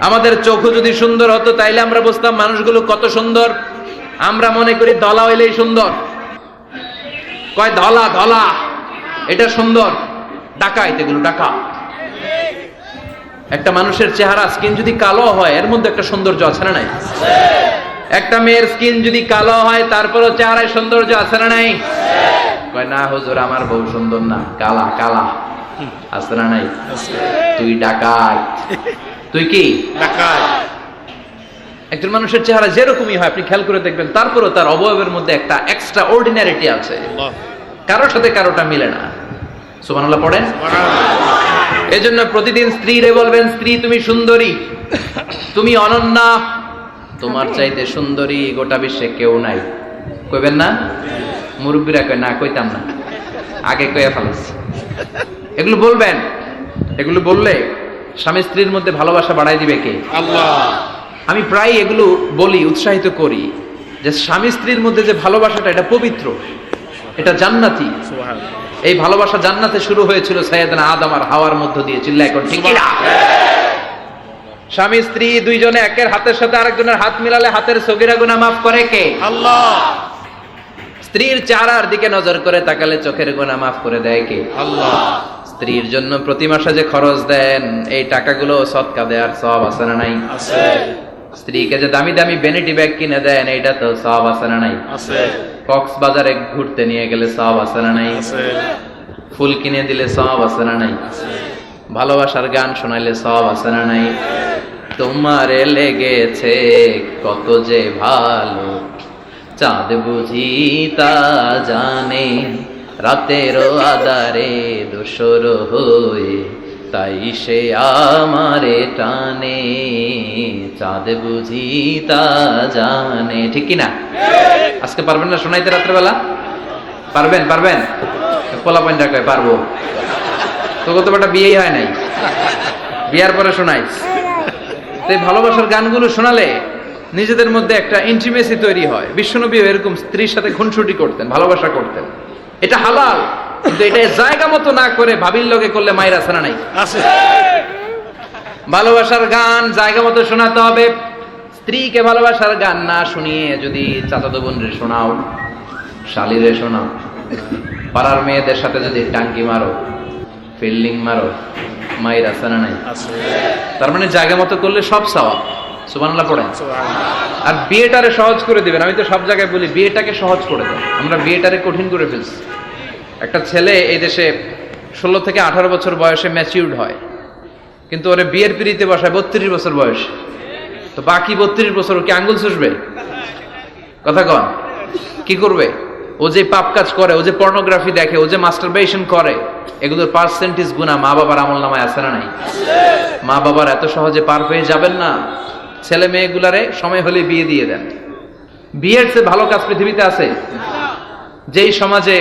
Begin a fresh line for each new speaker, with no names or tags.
আমাদের চোখও যদি সুন্দর হতো, তাইলে আমরা বুঝতাম মানুষগুলো কত সুন্দর। আমরা মনে করি ধলা হইলেই সুন্দর। কয় ধলা ধলা এটা সুন্দর। ডাকাইত এগুলো, ডাকা। একটা মানুষের চেহারা, স্কিন যদি কালো হয়, এর মধ্যে একটা সৌন্দর্য আছে না নাই? একটা মেয়ের স্কিন যদি কালো হয়, তারপরও চেহারায় সৌন্দর্য আছে না নাই? কয়, না হুজুর, আমার বউ সুন্দর না, কালা কালা, আছে না নাই? তুই ডাকাত। তুই কি? একজন মানুষের চেহারা যেরকমই হয় আপনি খেয়াল করে দেখবেন তারপরও তার অবয়বের মধ্যে একটা এক্সট্রা অর্ডিনারিটি আছে। কারোর সাথে কারোটা মিলে না। সুবহানাল্লাহ পড়েন? এজন্য প্রতিদিন স্ত্রীরে বলবেন স্ত্রী তুমি সুন্দরী। তুমি অনন্যা তোমার চাইতে সুন্দরী গোটা বিশ্বে কেউ নাই। কইবেন না? মুরব্বীরা কয় না কইতাম না। আগে কয়ে ফেলেছি এগুলো বলবেন? এগুলো বললে স্বামী স্ত্রীর মধ্যে ভালোবাসা বাড়াই দিবে কে?
আল্লাহ।
আমি প্রায় এগুলো বলি উৎসাহিত করি যে স্বামী স্ত্রীর মধ্যে যে ভালোবাসাটা এটা পবিত্র এটা জান্নাতি। এই ভালোবাসা জান্নাতে শুরু হয়েছিল সাইয়েদনা আদম আর হাওয়ার মধ্য দিয়ে চিল্লা এখন ঠিক স্বামী স্ত্রী দুইজনে একের হাতের সাথে আরেকজনের হাত মিলালে হাতের সগিরা গুনাহ মাফ করে কে?
আল্লাহ।
স্ত্রীর চারার দিকে নজর করে তাকালে চোখের গুনাহ মাফ করে দেয় কে?
আল্লাহ।
স্ত্রীর জন্য প্রতি মাসে যে খরচ দেন এই টাকাগুলো সৎকা দেওয়ার সব আছে না নাই? স্ত্রীকে যে দামি দামি বেনিটি ব্যাগ কিনে দেন এইটা তো সব আছে না নাই? কক্সবাজারে ঘুরতে নিয়ে গেলে সব আছে না নাই? ফুল কিনে দিলে সব আছে না নাই? ভালোবাসার গান শোনাইলে সব আছে না নাই? তোমারে লেগেছে কত যে ভালো চাঁদ বুঝি তা জানে। রাতের আদারে দোসর হয়ে, তাই সে আমারে টানে। চাঁদ বুঝি তা জানে। ঠিক কি না আজকে পারবেন না শোনাইতে রাত্রেবেলা? পারবেন পারবেন? পোলা পয়েন্ট কয় পারব তো কত বেটা বিয়েই হয় নাই। বিয়ার পরে শোনাইস তো ভালোবাসার গানগুলো শোনালে নিজেদের মধ্যে একটা ইন্টিমেসি তৈরি হয়। বিশ্বনবী এরকম স্ত্রীর সাথে খুনসুটি করতেন, ভালোবাসা করতেন। এটা হালাল কিন্তু এটা জায়গা মতো না করে ভাবির লগে করলে মায়ের আসে না নাই ভালোবাসার গান জায়গা মতো শোনাতে হবে। স্ত্রীকে ভালোবাসার গান না শুনিয়ে যদি চাচাতো বোনরে শোনাও শালিরে শোনাও পাড়ার মেয়েদের সাথে যদি টাঙ্কি মারো ফিল্ডিং মারো মায়ের আসে না নাই তার মানে জায়গা মতো করলে সব সাওয়া সুবানাল্লাহ পড়েন। আর বিয়েটারে সহজ করে দিবেন। আমি তো সব জায়গায় বলি বিয়েটাকে সহজ করে দেন। আমরা বিয়েটারে কঠিন করে ফেলছি। একটা ছেলে এই দেশে ষোলো থেকে আঠারো বছর বয়সে ম্যাচিউর্ড হয়। কিন্তু ওরে বিয়ের পিড়িতে বসায় বত্রিশ বছর বয়স। তো বাকি বত্রিশ বছর ও কি আঙ্গুল চুষবে? কথা কন। কি করবে? ও যে পাপ কাজ করে ও যে পর্নোগ্রাফি দেখে ও যে মাস্টারবেশন করে এগুলোর পার্সেন্টেজ গুণা মা বাবার আমল নামায় আছে না নাই? মা বাবার এত সহজে পার পেয়ে যাবেন না। ছেলে মেয়েগুলারে সময় হলে বিয়ে দিয়ে দেন। বিয়ের চেয়ে ভালো কাজ পৃথিবীতে আছে? যেই সমাজে